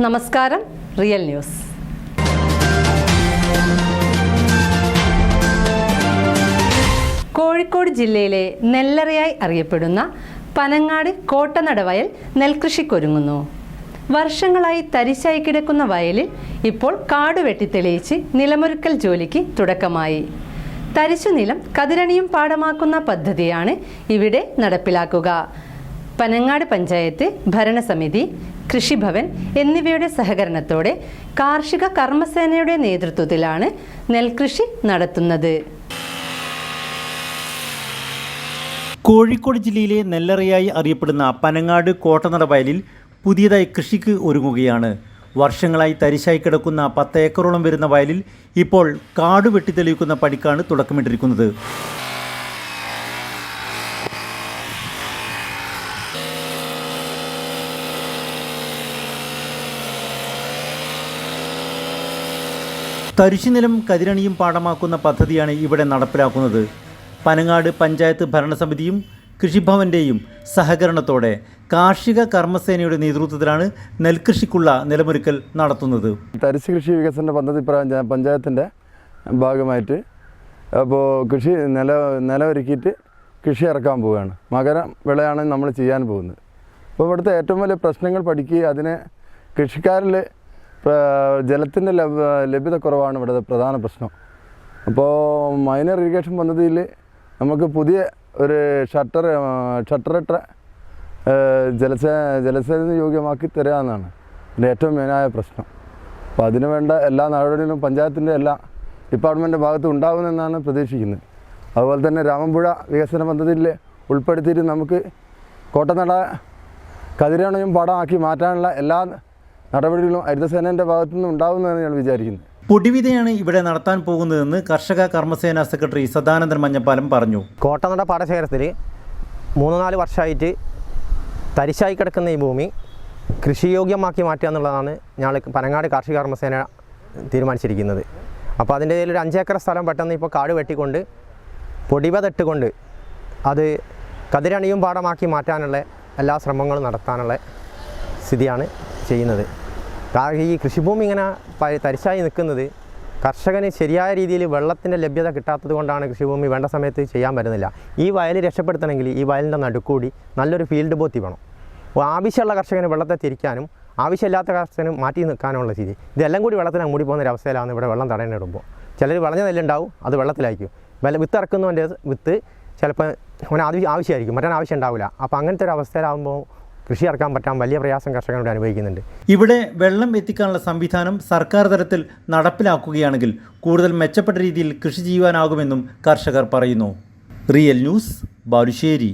നമസ്കാരം real news. Kozhikode ജില്ലയിലെ നെല്ലറയായി അറിയപ്പെടുന്ന പനങ്ങാട് കോട്ടനടവയൽ നെൽകൃഷിക്കൊരുങ്ങുന്നു. വർഷങ്ങളായി തരിശായി കിടക്കുന്ന വയലിൽ ഇപ്പോൾ കാട് വെട്ടിത്തെളിയിച്ച് നിലമൊരുക്കൽ ജോലിക്ക് തുടക്കമായി. തരിശു നിലം കതിരണിയും പാടമാക്കുന്ന പദ്ധതിയാണ് ഇവിടെ നടപ്പിലാക്കുക. പനങ്ങാട് പഞ്ചായത്ത് ഭരണസമിതി കൃഷിഭവൻ എന്നിവയുടെ സഹകരണത്തോടെ കാർഷിക കർമ്മസേനയുടെ നേതൃത്വത്തിലാണ് നെൽകൃഷി നടത്തുന്നത്. കോഴിക്കോട് ജില്ലയിലെ നെല്ലറയായി അറിയപ്പെടുന്ന പനങ്ങാട് കോട്ടനട വയലിൽ പുതിയതായി കൃഷിക്ക് ഒരുങ്ങുകയാണ്. വർഷങ്ങളായി തരിശായി കിടക്കുന്ന പത്ത് ഏക്കറോളം വരുന്ന വയലിൽ ഇപ്പോൾ കാട് വെട്ടിത്തെളിയിക്കുന്ന പണിക്കാണ് തുടക്കമിട്ടിരിക്കുന്നത്. തരിശുനിലം കതിരണിയും പാടമാക്കുന്ന പദ്ധതിയാണ് ഇവിടെ നടപ്പിലാക്കുന്നത്. പനങ്ങാട് പഞ്ചായത്ത് ഭരണസമിതിയും കൃഷിഭവന്റെയും സഹകരണത്തോടെ കാർഷിക കർമ്മസേനയുടെ നേതൃത്വത്തിലാണ് നെൽകൃഷിക്കുള്ള നിലമൊരുക്കൽ നടത്തുന്നത്. തരിശ് കൃഷി വികസന പദ്ധതി പഞ്ചായത്തിന്റെ ഭാഗമായിട്ട് അപ്പോൾ കൃഷി നില നിലമൊരുക്കിയിട്ട് കൃഷി ഇറക്കാൻ പോവുകയാണ്. മകര വിളയാണ് നമ്മൾ ചെയ്യാൻ പോകുന്നത്. അപ്പോൾ ഇവിടുത്തെ ഏറ്റവും വലിയ പ്രശ്നങ്ങൾ പഠിക്കുകയും അതിനെ കൃഷിക്കാരിൽ ജലത്തിന്റെ ലഭ്യ ലഭ്യത കുറവാണ് ഇവിടുത്തെ പ്രധാന പ്രശ്നം. അപ്പോൾ മൈനർ ഇറിഗേഷൻ പദ്ധതിയിൽ നമുക്ക് പുതിയ ഒരു ഷട്ടർ ഷട്ടറിട്ട ജലസ ജലസേചന യോഗ്യമാക്കി തരിക എന്നാണ്. എന്റെ ഏറ്റവും മെയിനായ പ്രശ്നം. അപ്പോൾ അതിനു വേണ്ട എല്ലാ നടപടികളും പഞ്ചായത്തിന്റെ എല്ലാ ഡിപ്പാർട്ട്മെന്റ് ഭാഗത്തും ഉണ്ടാകുമെന്നാണ് പ്രതീക്ഷിക്കുന്നത്. അതുപോലെ തന്നെ രാമമ്പുഴ വികസന പദ്ധതിയിൽ ഉൾപ്പെടുത്തിയിട്ട് നമുക്ക് കോട്ടനട കതിരണയും പാടമാക്കി മാറ്റാനുള്ള എല്ലാ നടപടികളും ഹരിതസേനന്റെ ഭാഗത്തു നിന്നും ഉണ്ടാവുന്നതെന്ന് ഞാൻ വിചാരിക്കുന്നത്. പൊടിവിതയാണ് ഇവിടെ നടത്താൻ പോകുന്നതെന്ന് കർഷക കർമ്മസേന സെക്രട്ടറി സദാനന്ദൻ മഞ്ഞപ്പാലം പറഞ്ഞു. കോട്ടനട പാടശേഖരത്തിൽ മൂന്ന് നാല് വർഷമായിട്ട് തരിശായി കിടക്കുന്ന ഈ ഭൂമി കൃഷിയോഗ്യമാക്കി മാറ്റുക എന്നുള്ളതാണ് ഞങ്ങൾ പനങ്ങാട് കാർഷിക കർമ്മസേന തീരുമാനിച്ചിരിക്കുന്നത്. അപ്പോൾ അതിന്റെ ഒരു അഞ്ചേക്കർ സ്ഥലം പെട്ടെന്ന് ഇപ്പോൾ കാട് വെട്ടിക്കൊണ്ട് പൊടിവ തട്ടുകൊണ്ട് അത് കതിരണിയും പാടമാക്കി മാറ്റാനുള്ള എല്ലാ ശ്രമങ്ങളും നടത്താനുള്ള സ്ഥിതിയാണ് ചെയ്യുന്നത്. കാരണം ഈ കൃഷിഭൂമി ഇങ്ങനെ തരിശായി നിൽക്കുന്നത് കർഷകന് ശരിയായ രീതിയിൽ വെള്ളത്തിന്റെ ലഭ്യത കിട്ടാത്തത് കൊണ്ടാണ് കൃഷിഭൂമി വേണ്ട സമയത്ത് ചെയ്യാൻ പറ്റുന്നില്ല. ഈ വയൽ രക്ഷപ്പെടുത്തണമെങ്കിൽ ഈ വയലിന്റെ നടുക്കൂടി നല്ലൊരു ഫീൽഡ് ബോത്തി വേണം. ആവശ്യമുള്ള കർഷകന് വെള്ളത്തെ തിരിക്കാനും ആവശ്യമില്ലാത്ത കർഷകന് മാറ്റി നിൽക്കാനുള്ള രീതി. ഇതെല്ലാം കൂടി വെള്ളത്തിന് മൂടി പോകുന്ന ഒരു അവസ്ഥയിലാണ് ഇവിടെ വെള്ളം തടയണിടുമ്പോൾ ചിലർ വിളഞ്ഞ നെല്ലുണ്ടാവും അത് വെള്ളത്തിലായിരിക്കും. വില വിത്ത് ഇറക്കുന്നവന്റെ വിത്ത് ചിലപ്പോൾ ആവശ്യം ആവശ്യമായിരിക്കും മറ്റൊരു ആവശ്യം ഉണ്ടാവില്ല. അപ്പോൾ അങ്ങനത്തെ ഒരു അവസ്ഥയിലാകുമ്പോൾ കൃഷി ഇറക്കാൻ പറ്റാൻ വലിയ പ്രയാസം കർഷകരോട് അനുഭവിക്കുന്നുണ്ട്. ഇവിടെ വെള്ളം എത്തിക്കാനുള്ള സംവിധാനം സർക്കാർ തലത്തിൽ നടപ്പിലാക്കുകയാണെങ്കിൽ കൂടുതൽ മെച്ചപ്പെട്ട രീതിയിൽ കൃഷി ചെയ്യുവാനാകുമെന്നും കർഷകർ പറയുന്നു. Real news Balussery.